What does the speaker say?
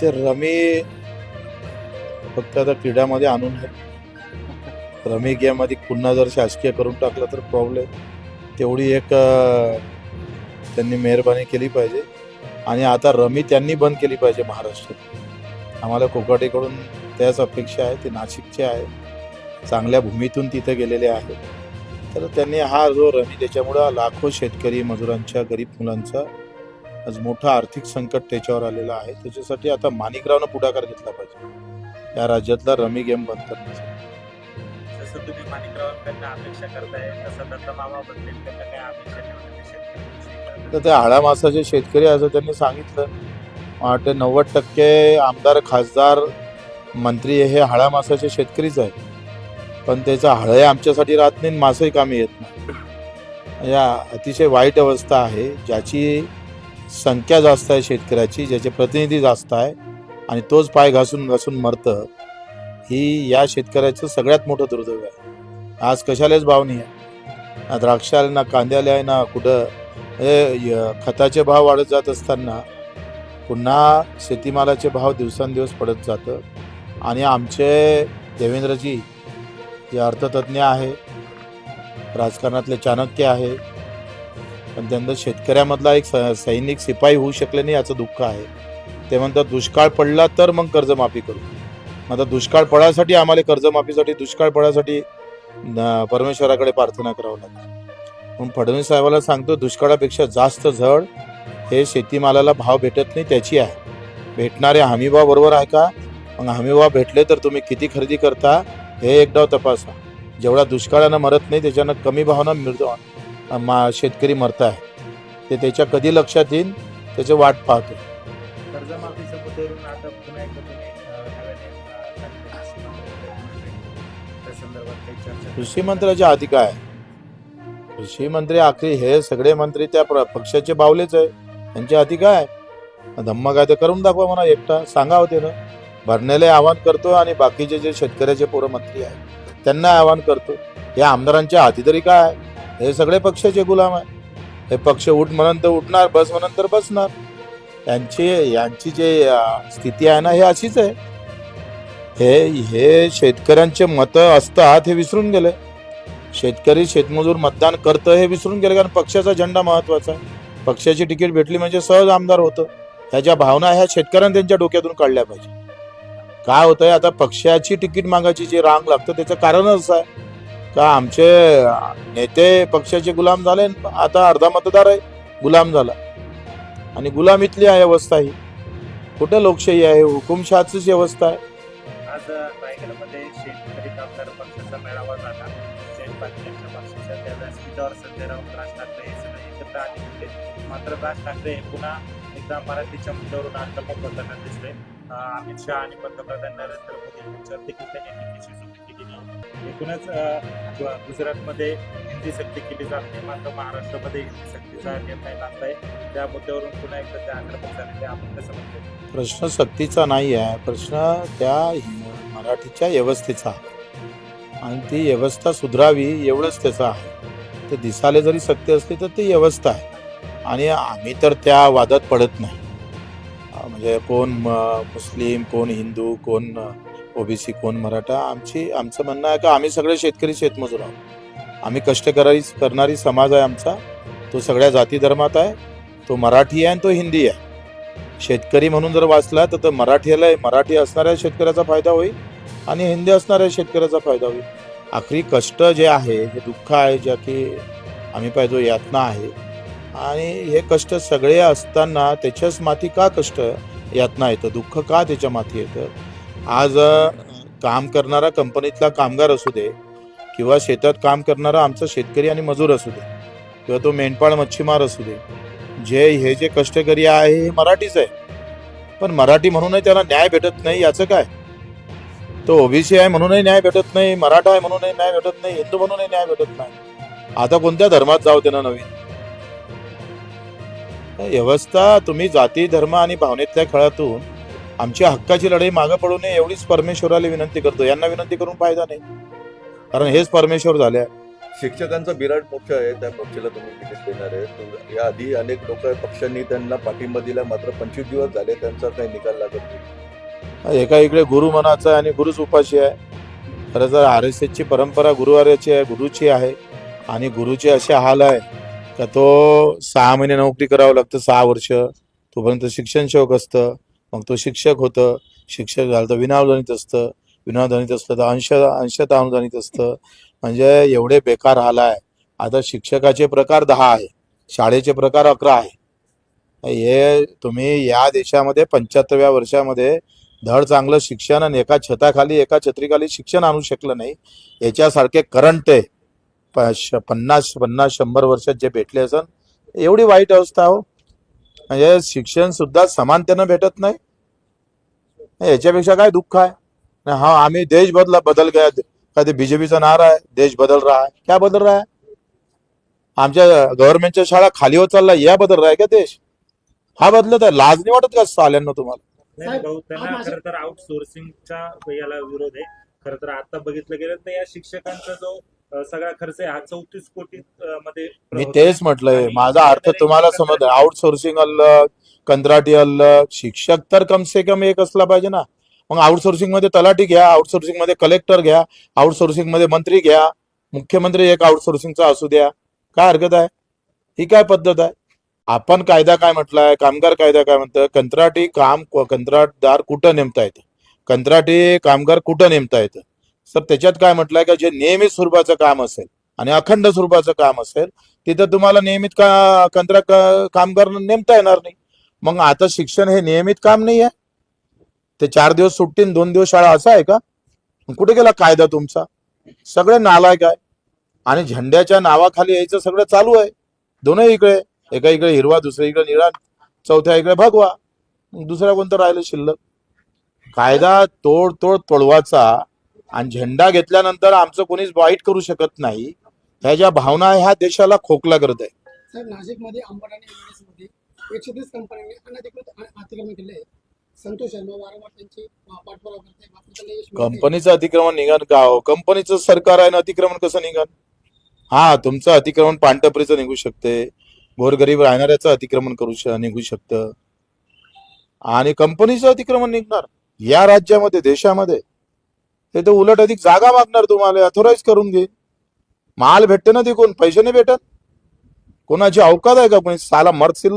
ते रमी फक्त आता क्रीडामध्ये आणून आहे रमी गेममध्ये पुन्हा जर शासकीय करून टाकलं तर प्रॉब्लेम तेवढी एक त्यांनी मेहरबानी केली पाहिजे. आणि आता रमी त्यांनी बंद केली पाहिजे महाराष्ट्रात आम्हाला कोकाटेकडून त्याच अपेक्षा आहे ते नाशिकचे आहे. चांगल्या भूमीतून तिथे गेलेले आहेत तर त्यांनी हा जो रमी त्याच्यामुळं लाखो शेतकरी मजुरांच्या गरीब मुलांचा आज मोठं आर्थिक संकट त्याच्यावर आलेलं आहे. त्याच्यासाठी आता माणिकरावनं पुढाकार घेतला पाहिजे. या राज्यातला रमी गेम बंद करण्याचा जसं तुम्ही माणिकरावांकडनं अपेक्षा करताय तसं दत्त मामा बदलेल त्यांना काय अपेक्षा ठेवण्याची शेतकऱ्यांविषयी? तर ते आळा मासाचे शेतकरी असं त्यांनी सांगितलं. वाटतं नव्वद टक्के आमदार खासदार मंत्री हे हाळा मासाचे शेतकरीच आहेत. पण त्याचा हळही आमच्यासाठी राहत नाही मासही कामी येत नाही. या अतिशय वाईट अवस्था आहे ज्याची संख्या जास्त आहे शेतकऱ्याची ज्याचे प्रतिनिधी जास्त आहे आणि तोच पाय घासून घासून मरतं ही या शेतकऱ्याचं सगळ्यात मोठं दुर्दैव आहे. आज कशालाच भाव नाही आहे. ना द्राक्षाला ना कांद्याला आहे ना कुठं. हे य- खताचे भाव वाढत जात असताना पुन्हा शेतीमालाचे भाव दिवसांदिवस पडत जातं. आणि आमचे देवेंद्रजी जे अर्थतज्ञ आहे राजकारणातले चाणक्य आहे पण त्यांना शेतकऱ्यामधला एक स- सैनिक सिपाई होऊ शकले नाही याचं दुःख आहे. ते म्हणतात दुष्काळ पडला तर मग कर्जमाफी करू. मग आता दुष्काळ पडायसाठी आम्हाला कर्जमाफीसाठी दुष्काळ पडायसाठी परमेश्वराकडे प्रार्थना करावं लागेल. म्हणून फडणवीस साहेबाला सांगतो दुष्काळापेक्षा जास्त झड हे शेतीमालाला भाव भेटत नाही त्याची आहे. भेटणारे हमीभाव बरोबर आहे का? मग हमीभाव भेटले तर तुम्ही किती खरेदी करता हे एकदा तपासा. जेवढा दुष्काळानं मरत नाही त्याच्यानं कमी भावना मिळतो. मा शेतकरी मरत आहे. ते त्याच्या कधी लक्षात येईल? त्याची वाट पाहतो कृषी मंत्र्याचे आधी काय कृषी मंत्री आखरी हे सगळे मंत्री त्या पक्षाचे बावलेच आहे त्यांचे हाती काय धम्म काय ते करून दाखवा म्हणा एकटा. सांगावं त्यानं भरण्याला आवाहन करतो आणि बाकीचे जे शेतकऱ्याचे पोरं मंत्री आहेत त्यांना आवाहन करतो या आमदारांच्या हाती तरी काय आहे? हे सगळे पक्षाचे गुलाम आहे हे पक्ष उठ म्हणून तर उठणार बस म्हणून तर बसणार. यांची यांची जे स्थिती आहे ना हे अशीच आहे. हे हे शेतकऱ्यांचे मतं असतात हे विसरून गेले. शेतकरी शेतमजूर मतदान करतं हे विसरून गेले कारण पक्षाचा झेंडा महत्त्वाचा आहे. पक्षाची तिकीट भेटली म्हणजे सहज आमदार होतं. ह्याच्या भावना ह्या शेतकऱ्यांनी त्यांच्या डोक्यातून काढल्या पाहिजे. काय होतंय आता पक्षाची तिकीट मागायची जी रांग लागतं त्याचं कारणच असं आहे. का आमचे नेते पक्षाचे गुलाम झाले आणि आता अर्धा मतदार आहे गुलाम झाला. आणि गुलामीतली आहे अवस्था ही. कुठं लोकशाही आहे हुकुमशहाचीच व्यवस्था आहे. आज रायगडमध्ये शेतकरी कामगार पक्षाचा मेळावा झाला. पक्षाच्या त्या व्यासपीठावर संजय राऊत राज ठाकरे हे सगळे एकत्र आले होते. मात्र राज ठाकरे हे पुन्हा एकदा मराठीच्या मुद्द्यावरून आक्रमक होताना दिसले. अमित शहा आणि पंतप्रधान नरेंद्र मोदी यांच्यावर देखील त्यांनी टीकेची केलेली आहे एकूणच गुजरातमध्ये हिंदी सक्ती केली जात. नाही मात्र महाराष्ट्रामध्ये हिंदी सक्तीचा निर्णय लागताय त्या मुद्द्यावरून पुन्हा एकदा ते आक्रमक झालेले आपण कसं म्हणतो प्रश्न सक्तीचा नाही आहे. प्रश्न त्या हि- मराठीच्या व्यवस्थेचा आणि ती व्यवस्था सुधरावी एवढंच त्याचं आहे. ते दिसायला जरी सक्ती असली तर ती व्यवस्था आहे. आणि आम्ही तर त्या वादात पडत नाही. म्हणजे कोण मुस्लिम कोण हिंदू कोण ओबीसी कोण मराठा आमची आमचं म्हणणं आहे का आम्ही सगळे शेतकरी शेतमजूर आहोत. आम्ही कष्टकरी करणारी समाज आहे आमचा. तो सगळ्या जाती धर्मात आहे. तो मराठी आहे आणि तो हिंदी आहे. शेतकरी म्हणून जर वाचला तर तो मराठीला मराठी असणाऱ्या शेतकऱ्याचा फायदा होईल आणि हिंदी असणाऱ्या शेतकऱ्याचा फायदा होईल. आखरी कष्ट जे आहे हे दुःख आहे ज्या की आम्ही पाहिजे यातना आहे. आणि हे कष्ट सगळे असताना त्याच्याच माती का कष्ट? यातना येतं. दुःख का त्याच्या माती येतं? आज काम करणारा कंपनीतला कामगार असू दे किंवा शेतात काम करणारा आमचा शेतकरी आणि मजूर असू दे किंवा तो मेंढपाळ मच्छीमार असू दे जे हे जे कष्टकरी आहे हे मराठीच आहे. पण मराठी म्हणूनही त्याला न्याय भेटत नाही याचं काय? तो ओबीसी आहे म्हणूनही न्याय भेटत नाही मराठा आहे म्हणूनही न्याय भेटत नाही हिंदू म्हणूनही न्याय भेटत नाही. आता कोणत्या धर्मात जाऊ त्यांना नवीन? व्यवस्था तुम्ही जाती धर्म आणि भावनेतल्या खेळातून आमची हक्काची लढाई मागं पडू नये एवढीच परमेश्वराला विनंती करतो. यांना विनंती करून फायदा नाही. कारण हेच परमेश्वर झाले. शिक्षकांचा बिराट मोर्चा आहे त्या मोर्चाला तुम्ही विजिट देणार आहे. या आधी अनेक लोक पक्षांनी त्यांना पाठिंबा दिला मात्र पंचवीस दिवस झाले त्यांचा काही निकाल लागत नाही. एका इकडे गुरु मनाचा आहे आणि गुरुच उपाशी आहे. खरं तर आर एस एसची परंपरा गुरुवार्याची आहे गुरुची आहे. आणि गुरुचे असे हाल आहे का तो सहा महिने नोकरी करावं लागतं सहा वर्ष. तोपर्यंत शिक्षण सेवक असतं. मग तो शिक्षक होतं. शिक्षक झालं तर विनाअनुदानित असतं. विनाअनुदानित असलं तर अंश अंशतः अनुदानित असतं. म्हणजे एवढे बेकार हाल आहे आता शिक्षकाचे प्रकार दहा आहे. शाळेचे प्रकार अकरा आहे. हे तुम्ही या देशामध्ये पंच्याहत्तरव्या वर्षामध्ये धड चांगलं शिक्षण आणि एका छताखाली एका छत्रीखाली शिक्षण आणू शकलं नाही. याच्यासारखे करंट आहे. प- श- पन्नास पन्नास शंभर वर्षात जे भेटले असन एवढी वाईट अवस्था हो. म्हणजे शिक्षण सुद्धा समानतेनं भेटत नाही. याच्यापेक्षा काय दुःख आहे? हा आम्ही देश बदला बदल गया का ते बीजेपीचा नारा आहे देश बदल रहा. है क्या बदल रहा? है आमच्या गव्हर्नमेंटच्या शाळा खाली होत चालल्या या बदल रहा है का देश? हा बदलत आहे. लाज नाही वाटत का साल्यांना तुम्हाला? हा खरं तर आउटसोर्सिंगच्या याला विरोध आहे. खरं तर आता बघितलं गेलं तर या शिक्षकांचा जो सगळा खर्च आहे. हा चौतीस कोटी मध्ये मी. तेच म्हटलंय. माझा अर्थ तुम्हाला समज. आउटसोर्सिंग अलग कंत्राटी अलग. शिक्षक तर कम से कम एक असला पाहिजे ना. मग आउटसोर्सिंगमध्ये तलाठी घ्या आउटसोर्सिंगमध्ये कलेक्टर घ्या आउटसोर्सिंगमध्ये मंत्री घ्या मुख्यमंत्री एक आउटसोर्सिंगचा असू द्या. काय हरकत आहे? ही काय पद्धत आहे? आपण कायदा काय म्हटलाय? कामगार कायदा काय म्हणतं? कंत्राटी काम कंत्राटदार कुठं नेमता येतं? कंत्राटी कामगार कुठं नेमता येतं? सर त्याच्यात काय म्हटलंय का जे नियमित स्वरूपाचं काम असेल आणि अखंड स्वरूपाचं काम असेल तिथं तुम्हाला नियमित का कंत्राट कामगार नेमता येणार नाही. मग आता शिक्षण हे नियमित काम नाही आहे. ते चार दिवस सुट्टी दोन दिवस शाळा असा आहे का? कुठे गेला कायदा तुमचा? सगळे नालायक आहे. आणि झेंड्याच्या नावाखाली यायचं सगळं चालू आहे. दोनही इकडे एका इकडे हिरवा दुसऱ्या इकडे निळा चौथ्या इकडे भगवा दुसरा कोणतं राहिलं शिल्लक? कायदा तोड तोड तोडवाचा आणि झेंडा घेतल्यानंतर आमचं कोणीच वाईट करू शकत नाही. ह्या ज्या भावना ह्या देशाला खोकला करत आहे. साहेब नाशिकमध्ये अंबड आणि एमआयडीसी मध्ये एकशे तीस कंपन्यांनी अनधिकृत अतिक्रमण केले आहे. संतोष शर्मा वारंवार त्यांची अ, पाठपुरावा करते मात्र त्याला यश मिळत नाही. कंपनीचं अतिक्रमण निघन का हो? कंपनीचं सरकार आहे ना अतिक्रमण कसं निघन हा तुमचं अतिक्रमण पानटपरीचं निघू शकते. गोरगरीब राहणाऱ्याचं अतिक्रमण करू श निघू शकतं. आणि कंपनीचं अतिक्रमण निघणार. या राज्यामध्ये देशामध्ये. ते तर उलट अधिक जागा मागणार तुम्हाला अथोराईज करून घे. माल भेटते ना तिकून पैसे नाही भेटत. कोणाची अवकात आहे का कोणी? साला मर्द शिल्लक.